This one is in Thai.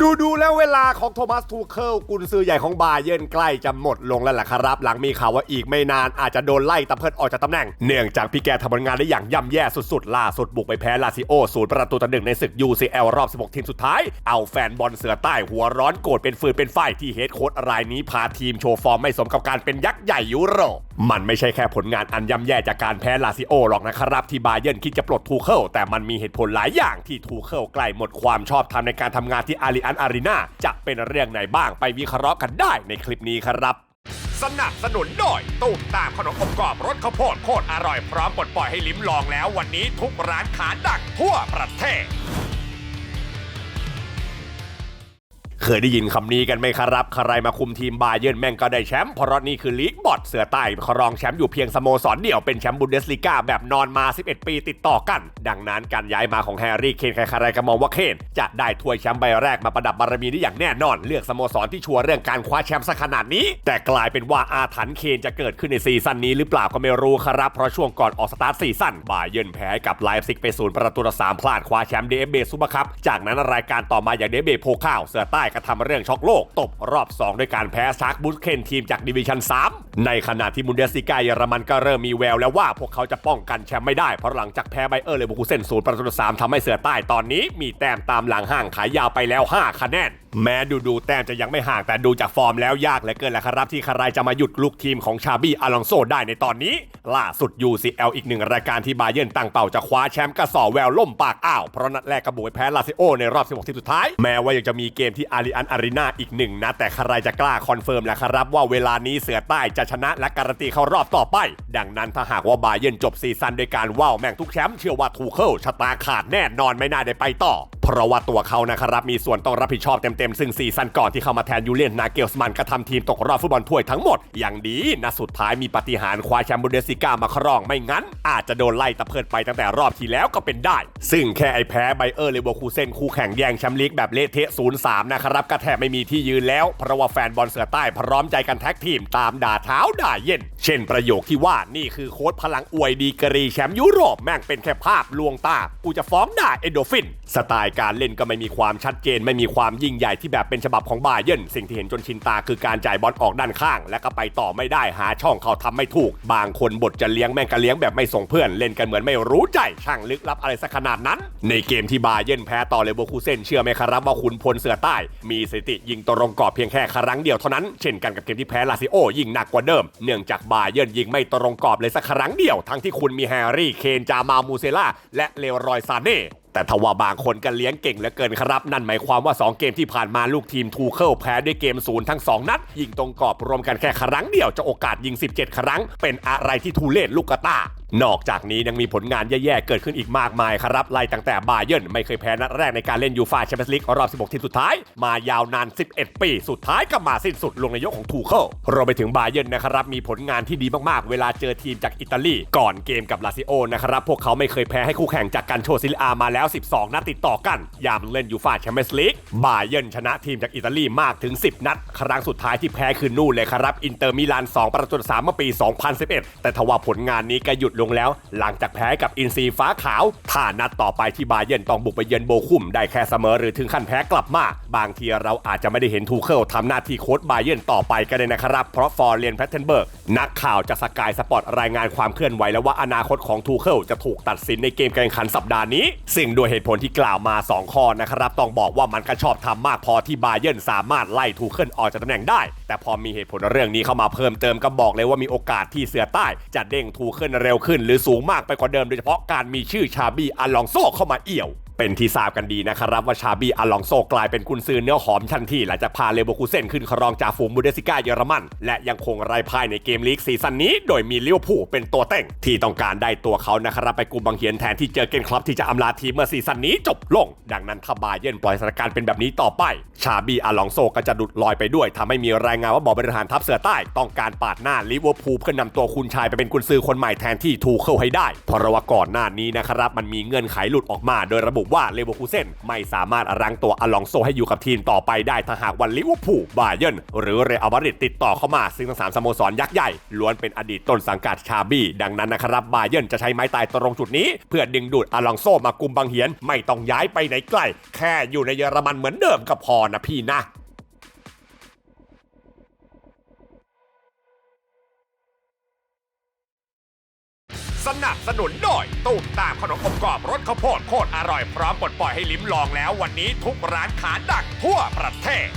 ดูดูแล้วเวลาของโทมัสทูเคิลกุนซือใหญ่ของบาเยิร์นใกล้จะหมดลงแล้วล่ะครับ หลังมีข่าวว่าอีกไม่นานอาจจะโดนไล่ตะเพิดออกจากตำแหน่ง เนื่องจากพี่แกทำผลงานได้อย่างย่ำแย่สุดๆ ล่าสุดบุกไปแพ้ลาซิโอศูนย์ประตูต่อหนึ่งในศึก UCL รอบ 16 ทีมสุดท้าย เอาแฟนบอลเสือใต้หัวร้อนโกรธเป็นฟืนเป็นไฟที่เฮดโค้ชรายนี้พาทีมโชว์ฟอร์มไม่สมกับการเป็นยักษ์ใหญ่ยุโรปมันไม่ใช่แค่ผลงานอันย่ำแย่จากการแพ้ลาซิโอหรอกนะครับที่บาเยิร์นคิดจะปลดทูเคิลแต่มันมีเหตุผลหลายอย่างที่ทูเคิลใกล้หมดความชอบธรรมในการทำงานที่อารีอันอารีนาจะเป็นเรื่องไหนบ้างไปวิเคราะห์กันได้ในคลิปนี้ครับ สนับสนุนโดยตูมตามขนมอบกรอบรสข้าวโพดโคตรอร่อยพร้อมปลดปล่อยให้ลิ้มลองแล้ววันนี้ทุกร้านขาดังทั่วประเทศ เคยได้ยินคำนี้กันไหมครับ ใครมาคุมทีมบาเยิร์นแม่งก็ได้แชมป์เพราะนี่คือลีกบอดเสือใต้ครองแชมป์อยู่เพียงสโมสรเดี่ยวเป็นแชมป์บุนเดสลีกาแบบนอนมา 11 ปีติดต่อกัน ดังนั้นการย้ายมาของแฮร์รี่เคนใครๆก็มองว่าเคนจะได้ถ้วยแชมป์ใบแรกมาประดับบารมีได้อย่างแน่นอน เลือกสโมสรที่ชัวร์เรื่องการคว้าแชมป์ซะขนาดนี้ แต่กลายเป็นว่าอาถรรพ์เคนจะเกิดขึ้นในซีซั่นนี้หรือเปล่าก็ไม่รู้ครับเพราะช่วงก่อนออกสตาร์ทซีซั่นบาเยิร์นแพ้กับไลฟ์ซิกไปศูนย์ประตูต่อสามพลาดคว้าแชมป์เดฟเบซูเปอร์คัพจากนั้นรายการต่อมาอย่างเดฟเบโพข้าวเสือใต้กทำเรื่องช็อกโลก ตบรอบ 2 ด้วยการแพ้ชาร์กบุสเคนทีมจากดิวิชั่น 3 ในขณะที่มุนเดสซิกาเยอรมันก็เริ่มมีแววแล้วว่าพวกเขาจะป้องกันแชมป์ไม่ได้ เพราะหลังจากแพ้ไบเออร์เลเวอร์คูเซนศูนย์ประตูสามทำให้เสือใต้ตอนนี้ มีแต้มตามหลังห่างขายยาวไปแล้ว 5 คะแนนแม้ดูดูแต้มจะยังไม่ห่างแต่ดูจากฟอร์มแล้วยากเหลือเกินแหละครับที่ใครจะมาหยุดลูกทีมของชาบี้อลองโซได้ในตอนนี้ ล่าสุด UCL อีกหนึ่งรายการที่บาเยิร์นตั้งเป้าจะคว้าแชมป์กระสอแววล่มปากอ้าว เพราะนัดแรกกระบุกไปแพ้ลาซิโอในรอบ 16 ทีมสุดท้าย แม้ว่ายังจะมีเกมที่อารีอันอารีนาอีกหนึ่งนะ แต่ใครจะกล้าคอนเฟิร์มและครับ ว่าเวลานี้เสือใต้จะชนะและการันตีเข้ารอบต่อไป ดังนั้นถ้าหากว่าบาเยิร์นจบซีซั่นด้วยการว่าวแม่งทุกแชมป์เชื่อว่าทูเคิลชะตาขาดแน่นอนไม่น่าได้ไปต่อเพราะว่าตัวเขานะครับมีส่วนต้องรับผิดชอบเต็มๆ ซึ่งซีซั่นก่อนที่เข้ามาแทนยูเลียนนาเกลสมันก็ทำทีมตกรอบฟุตบอลถ้วยทั้งหมดอย่างดีนะสุดท้ายมีปฏิหารคว้าแชมป์บุนเดสิก้ามาครองไม่งั้น อาจจะโดนไล่ตะเพิดไปตั้งแต่รอบที่แล้วก็เป็นได้ ซึ่งแค่ไอ้แพ้ไบเออร์เลเวอร์คูเซนคู่แข่งแย่งแชมป์ลีกแบบเละเทะ 0-3 นะครับก็แทบไม่มีที่ยืนแล้ว เพราะว่าแฟนบอลเสือใต้พร้อมใจกันแท็กทีมตามด่าเท้าด่าเย็น เช่นประโยคที่ว่านี่คือโค้ดพลังอวยดีกรีแชมป์ยุโรปแม่งเป็นแค่ภาพลวงตากูจะฟ้องด่าเอนโดฟิน สไตล์การเล่นก็ไม่มีความชัดเจน ไม่มีความยิ่งใหญ่ที่แบบเป็นฉบับของบาเยนสิ่งที่เห็นจนชินตาคือการจ่ายบอลออกด้านข้าง และก็ไปต่อไม่ได้หาช่องเขาทำไม่ถูก บางคนบทจะเลี้ยงแม่งก็เลี้ยงแบบไม่ส่งเพื่อนเล่นกันเหมือนไม่รู้ใจช่างลึกลับอะไรสักขนาดนั้น ในเกมที่บาเยิร์นแพ้ต่อเลเวอร์คูเซนเชื่อไหมครับว่าขุนพลเสือใต้ มีสถิติยิงตรงกรอบเพียงแค่ครั้งเดียวเท่านั้นเช่นกันกับเกมที่แพ้ลาซิโอยิงหนักกว่าเดิม เนื่องจากบาเยิร์นยิงไม่ตรงกรอบเลยสักครั้งเดียว ทั้งที่คุณมีแฮร์รี่เคนจามามูเซล่าและเลโรอยซาเน่ แต่ทว่าบางคนก็เลี้ยงเก่งเหลือเกินครับ นั่นหมายความว่า 2 เกมที่ผ่านมาลูกทีมทูเคิลแพ้ด้วยเกมศูนย์ทั้ง 2 นัด ยิงตรงกรอบรวมกันแค่ครั้งเดียวจะโอกาสยิง 17 ครั้ง เป็นอะไรที่ทูเลศลูกกระตา นอกจากนี้ยังมีผลงานแย่ๆ เกิดขึ้นอีกมากมายครับไล่ตั้งแต่บาเยิร์นไม่เคยแพ้นัดแรกในการเล่นยูฟาแชมเปี้ยนส์ลีกรอบ 16 ทีมสุดท้าย มายาวนาน 11 ปี สุดท้ายก็มาสิ้นสุดลงในยกของทูเคิลรวมไปถึงบาเยิร์นนะครับ มีผลงานที่ดีมากๆ เวลาเจอทีมจากอิตาลี ก่อนเกมกับลาซิโอนะครับ พวกเขาไม่เคยแพ้ให้คู่แข่งจากกันโชซิลอามาแล้ว 12 นัดติดต่อกันยามเล่นยูฟาแชมเปี้ยนส์ลีกบาเยิร์นชนะทีมจากอิตาลีมากถึง 10 นัด ครั้งสุดท้ายที่แพ้คือนู่นเลยครับอินเตอร์มิลาน 2 ประตู3เมื่อปี 2011 แต่ทว่าผลงานนี้ก็หยุดลงแล้วหลังจากแพ้กับอินซีฟ้าขาว ถ้านัดต่อไปที่บาเยิร์นต้องบุกไปเยือนโบคุมได้แค่เสมอหรือถึงขั้นแพ้กลับมา บางทีเราอาจจะไม่ได้เห็นทูเคิลทำหน้าที่โค้ชบาเยิร์นต่อไปก็ได้นะครับ เพราะฟอร์เรียนแพทเทนเบิร์กนักข่าวจากสกายสปอร์ตรายงานความเคลื่อนไหวแล้วว่าอนาคตของทูเคิลจะถูกตัดสินในเกมการแข่งขันสัปดาห์นี้สิ่งด้วยเหตุผลที่กล่าวมา 2 ข้อนะครับต้องบอกว่ามันก็ชอบทำมากพอที่บาเยิร์นสามารถไล่ทูเคิลออกจากตำแหน่งได้ แต่พอมีเหตุผลเรื่องนี้เข้ามาเพิ่มเติมก็บอกเลยว่ามีโอกาสที่เสือใต้ จะเด้งทูขึ้นเร็วขึ้น หรือสูงมากไปกว่าเดิมโดยเฉพาะการมีชื่อชาบีอัลลองโซเข้ามาเอี่ยว เป็นที่ทราบกันดีนะครับว่าชาบีอัลองโซกลายเป็นกุนซือเนื้อหอมทันทีหลังจากพาเลโบคูเซนขึ้นครองจากฝูงบูเดสซิก้าเยอรมัน และยังคงไร้พ่ายในเกมลีกซีซั่นนี้ โดยมีลิเวอร์พูลเป็นตัวเต็งที่ต้องการได้ตัวเขานะครับไปกุมบังเฮียนแทนที่เจอเกนคลับที่จะอำลาทีมเมื่อซีซั่นนี้จบลง ดังนั้นถ้าบาเยนปล่อยสถานการณ์เป็นแบบนี้ต่อไป ชาบีอัลองโซก็จะดุดลอยไปด้วยทำให้มีรายงานว่าบอบริหารทัพเสือใต้ ต้องการปาดหน้าลิเวอร์พูลเพื่อนำตัวคุณชายไปเป็นกุนซือคนใหม่แทนที่ทูเคิลให้ได้เพราะว่าก่อนหน้านี้นะครับมันมีเงื่อนไขหลุดออกมาโดยระบุว่าเลเวอร์คูเซนไม่สามารถรั้งตัวอลองโซให้อยู่กับทีมต่อไปได้ถ้าหากวันลิเวอร์พูลบาเยิร์นหรือเรอัลมาดริดติดต่อเข้ามา ซึ่งทั้งสามสโมสรยักษ์ใหญ่ล้วนเป็นอดีตต้นสังกัดชาบี้ ดังนั้นนะครับบาเยิร์นจะใช้ไม้ตายตรงจุดนี้ เพื่อดึงดูดอลองโซมากุมบังเหียน ไม่ต้องย้ายไปไหนไกล แค่อยู่ในเยอรมันเหมือนเดิมก็พอนะพี่นะ สนับสนุนโดยตู้มตามขนมอบกรอบรสข้าวโพดโคตรอร่อยพร้อมปลดปล่อยให้ลิ้มลองแล้ววันนี้ทุกร้านขาดักทั่วประเทศ